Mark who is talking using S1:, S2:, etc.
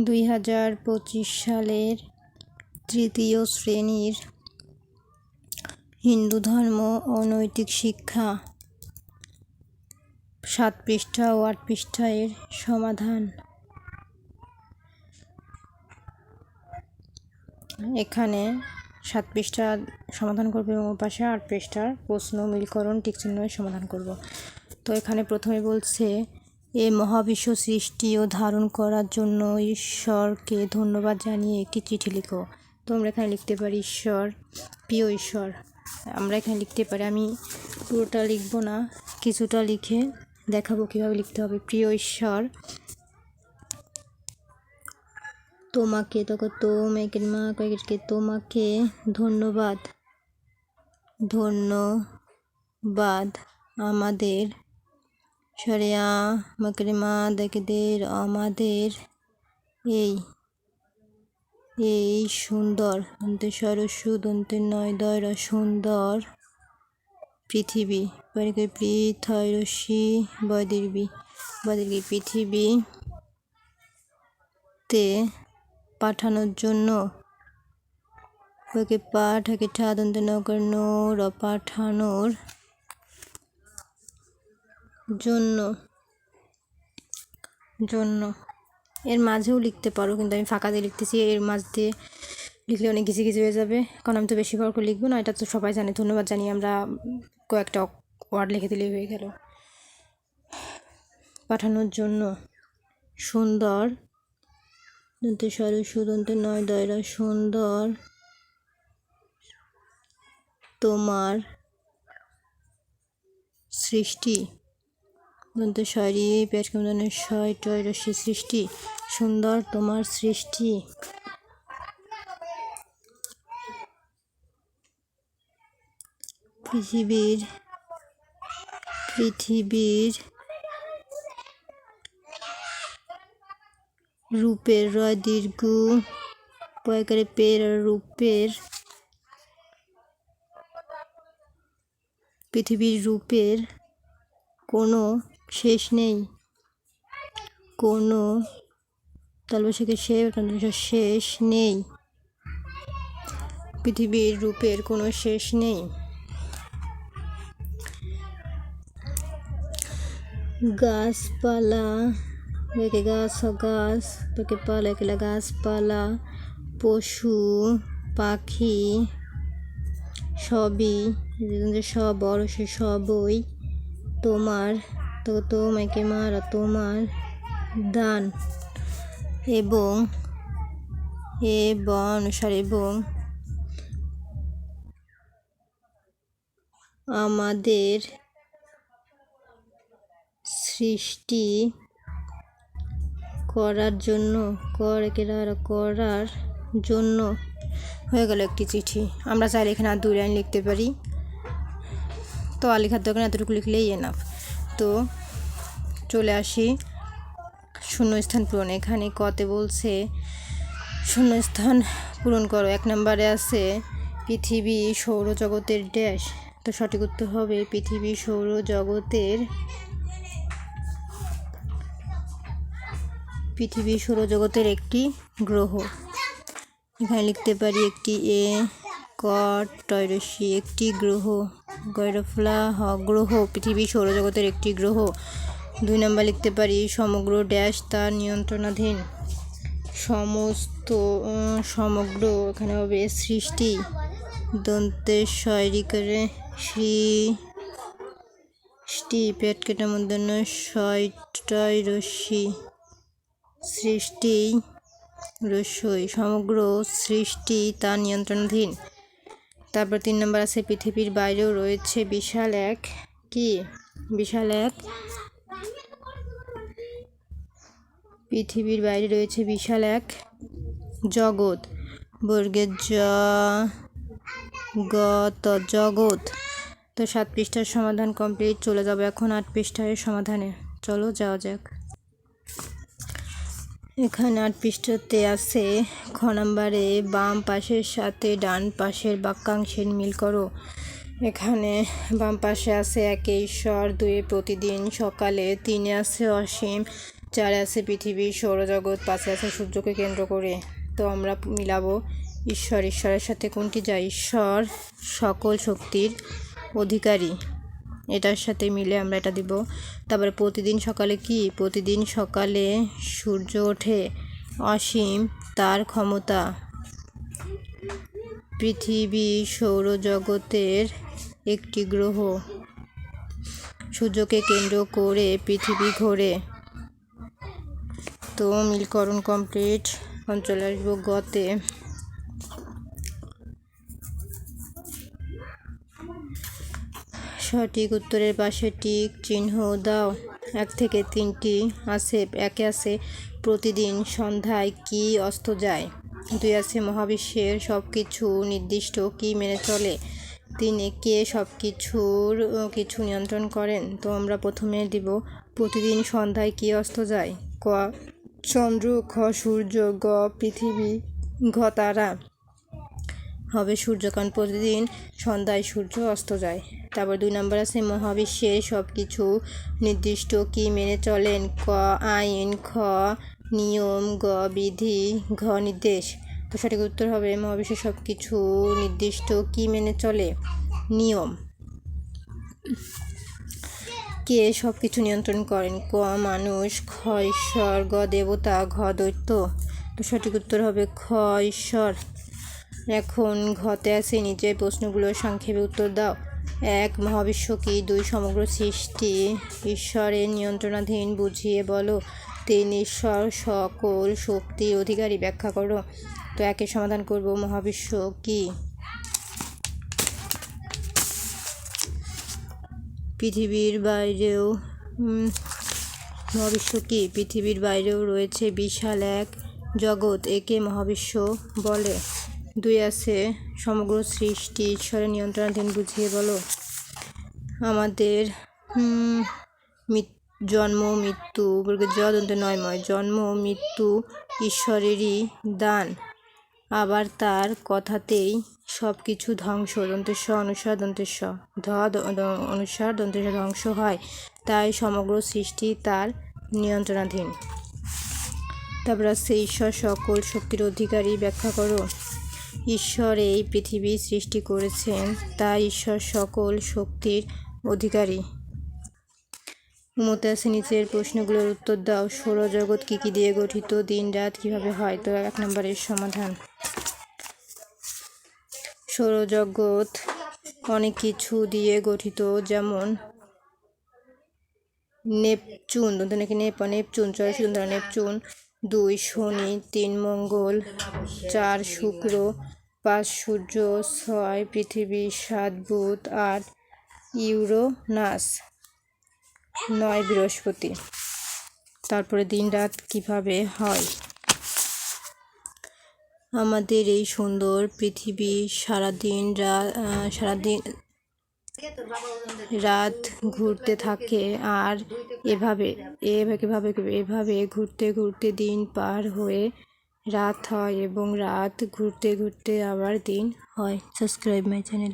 S1: দুই হাজার পঁচিশ সালের তৃতীয় শ্রেণির হিন্দু ধর্ম ও নৈতিক শিক্ষা সাত পৃষ্ঠা ও আট পৃষ্ঠা এর সমাধান। এখানে সাত পৃষ্ঠা সমাধান করব এবং পাশে আট পৃষ্ঠার প্রশ্ন মিলকরণ টিকচিহ্ন সমাধান করব। তো এখানে প্রথমে বলছে এ মহাবিশ্ব সৃষ্টি ও ধারণ করার জন্য ঈশ্বরকে ধন্যবাদ জানিয়ে একটি চিঠি লিখো। তোমরা এখানে লিখতে পারি, ঈশ্বর, প্রিয় ঈশ্বর। আমরা এখানে লিখতে পারি, আমি পুরোটা লিখব না, কিছুটা লিখে দেখাবো কীভাবে লিখতে হবে। প্রিয় ঈশ্বর, তোমাকে তখন তোমাকে, মা কয়েককে তোমাকে ধন্যবাদ ধন্যবাদ আমাদের সরিয়া মা দেখদের আমাদের এই এই সুন্দর দন্তে সরস্বু দন্তে নয় দয় সুন্দর পৃথিবী পরিকে পৃথয়সী বদির্বি বদির্বি পৃথিবীতে পাঠানোর জন্য ওকে পাঠাকে ঠাদন্ত নৌকার নোর পাঠানোর জন্য। জন্য। এর মাঝেও লিখতে পারো, কিন্তু আমি ফাঁকা দিয়ে লিখতেছি। এর মাঝ দিয়ে লিখলে অনেক কিছু কিছু হয়ে যাবে। কারণ আমি তো বেশি বার করে লিখব না, এটা তো সবাই জানে। ধন্যবাদ জানি আমরা কয়েকটা ওয়ার্ড লিখে দিলেই হয়ে গেল। পাঠানোর জন্য সুন্দর, দন্তে স্বর সুদন্তে নয় দয়রা সুন্দর। তোমার সৃষ্টি দন্ত শরী পেট কেমন ছয় টয় রশ্মি সৃষ্টি, সুন্দর তোমার সৃষ্টি। পৃথিবীর পৃথিবীর রূপের রয় দীর্ঘ, পয়কারে পের রূপের, পৃথিবীর রূপের কোনো শেষ নেই। কোনো তালবসাকে সে শেষ নেই। পৃথিবীর রূপের কোনো শেষ নেই। গাছপালা গাছ গাছ তোকে পালা কেলা গাছপালা, পশু, পাখি, সবই সব বড় সে সবই তোমার তো তোমাকে মারা তোমার দান। এবং এ এবং অনুসার এবং আমাদের সৃষ্টি করার জন্য, কর করার জন্য হয়ে গেল একটি চিঠি। আমরা চাইলে এখানে আর দুই লাইন লিখতে পারি। তো আর লেখার দরকার এতটুকু লিখলেই এনাফ তো চলে আসি শূন্যস্থান পূরণ। এখানে কতে বলছে, শূন্যস্থান পূরণ করো। এক নম্বরে আছে, পৃথিবী সৌরজগতের ড্যাশ। তো সঠিক উত্তর হবে, পৃথিবী সৌরজগতের পৃথিবী সৌরজগতের একটি গ্রহ। এখানে লিখতে পারি একটি এ কট টয়রসি, একটি গ্রহ। গৈরফলা গ্রহ, পৃথিবী সৌরজগতের একটি গ্রহ। দুই নম্বর লিখতে পারি, সমগ্র ড্যাশ তার নিয়ন্ত্রণাধীন। সমস্ত সমগ্র এখানে হবে সৃষ্টি। দন্তের শয়রি করে সৃষ্টি, পেট কেটার মধ্যে ছয়টাই রশ্মি। সৃষ্টি রসই সমগ্র সৃষ্টি তার নিয়ন্ত্রণাধীন। তারপর তিন নম্বর আছে, পৃথিবীর বাইরেও রয়েছে বিশাল এক, কি? বিশাল এক। পৃথিবীর বাইরে রয়েছে বিশাল এক জগৎ। বর্গের জগত জগৎ। তো সাত পৃষ্ঠার সমাধান কমপ্লিট চলে যাব এখন আট পৃষ্ঠার সমাধানে। চলো যাওয়া যাক। এখানে আট পৃষ্ঠাতে আছে। খ নাম্বারে বাম পাশের সাথে ডান পাশের বাক্যাংশের মিল করো। এখানে বাম পাশে আছে একে ঈশ্বর, দুয়ে প্রতিদিন, সকালে তিনে আছে অসীম, চারে আছে পৃথিবী, সৌরজগৎ, পাঁচে আছে সূর্যকে কেন্দ্র করে। তো আমরা মিলাবো ঈশ্বর, ঈশ্বরের সাথে কোনটি যায়? ঈশ্বর সকল শক্তির অধিকারী। এটার সাথে মিলে আমরা এটা দিব। তারপরে প্রতিদিন সকালে কি? প্রতিদিন সকালে সূর্য ওঠে অসীম, তার ক্ষমতা। পৃথিবী সৌরজগতের একটি গ্রহ। সূর্যকে কেন্দ্র করে পৃথিবী ঘোরে। তো মিলকরণ কমপ্লিট এখন চলে আসব গতে সঠিক উত্তরের পাশে টিক চিহ্ন দাও। এক থেকে তিনটি আছে, একে আছে প্রতিদিন সন্ধ্যায় কি অস্ত যায়? দুই আছে মহাবিশ্বের সব কিছু নির্দিষ্ট কি মেনে চলে? তিনে কে সব কিছুর কিছু নিয়ন্ত্রণ করেন? তো আমরা প্রথমে দিব প্রতিদিন সন্ধ্যায় কি অস্ত যায়? ক, চন্দ্র, খ, সূর্য, গ, পৃথিবী, ঘ, তারা। হবে সূর্য কারণ প্রতিদিন সন্ধ্যায় সূর্য অস্ত যায়। তারপর দুই নম্বর আছে মহাবিশ্বের সব কিছু নির্দিষ্ট কি মেনে চলেন? ক, আইন, খ, নিয়ম, গ, বিধি, ঘ, নির্দেশ। তো সঠিক উত্তর হবে মহাবিশ্বের সব কিছু নির্দিষ্ট কি মেনে চলে? নিয়ম। কে সব কিছু নিয়ন্ত্রণ করেন? ক, মানুষ, খ, ঈশ্বর, গ, দেবতা, ঘ, দৈত্য। তো সঠিক উত্তর হবে, খ, ঈশ্বর। এখন ঘতে আছে নিচের প্রশ্নগুলোর সংক্ষেপে উত্তর দাও। এক, মহাবিশ্ব কি? দুই, সমগ্র সৃষ্টি ঈশ্বরের নিয়ন্ত্রণাধীন। বুঝিয়ে বলো, তিন, ঈশ্বর সকল শক্তির অধিকারী। ব্যাখ্যা করো। তো একে সমাধান করব, মহাবিশ্ব কি? পৃথিবীর বাইরেও মহাবিশ্ব কি? পৃথিবীর বাইরেও রয়েছে বিশাল এক জগৎ। একে মহাবিশ্ব বলে। দুই আছে। সমগ্র সৃষ্টি ঈশ্বরের নিয়ন্ত্রণাধীন, বুঝিয়ে বলো। আমাদের জন্ম, মৃত্যু বর্গের জ দন্তে নয়ময়, জন্ম, মৃত্যু ঈশ্বরেরই দান। আবার তার কথাতেই সব কিছু ধ্বংস দন্তেশ্ব অনুসার দন্তেশ্ব ধ অনুসার দন্তেশ্ব ধ্বংস হয়। তাই সমগ্র সৃষ্টি তার নিয়ন্ত্রণাধীন। তারপর আছে, ঈশ্বর সকল শক্তির অধিকারী, ব্যাখ্যা করো। ঈশ্বর এই পৃথিবী সৃষ্টি করেছেন তাই ঈশ্বর সকল শক্তির অধিকারী। মতে আছে নিচের প্রশ্নগুলোর উত্তর দাও। সৌরজগৎ কী কী দিয়ে গঠিত? দিন, রাত কীভাবে হয়? তো এক নম্বরের সমাধান। সৌরজগৎ অনেক কিছু দিয়ে গঠিত, যেমন নেপচুন নেপচুন ছয় সুন্দর নেপচুন। দুই শনি, তিন মঙ্গল, চার শুক্র, পাঁচ সূর্য, ছয় পৃথিবী, সাত বুধ, আট ইউরোনাস, নয় বৃহস্পতি। তারপরে দিন রাত কীভাবে হয়? আমাদের এই সুন্দর পৃথিবী সারাদিন রাত সারাদিন রাত ঘুরতে থাকে আর এভাবে এভাবে এভাবে ঘুরতে ঘুরতে দিন পার হয়ে রাত হয় এবং রাত ঘুরতে ঘুরতে আবার দিন হয়। Subscribe my channel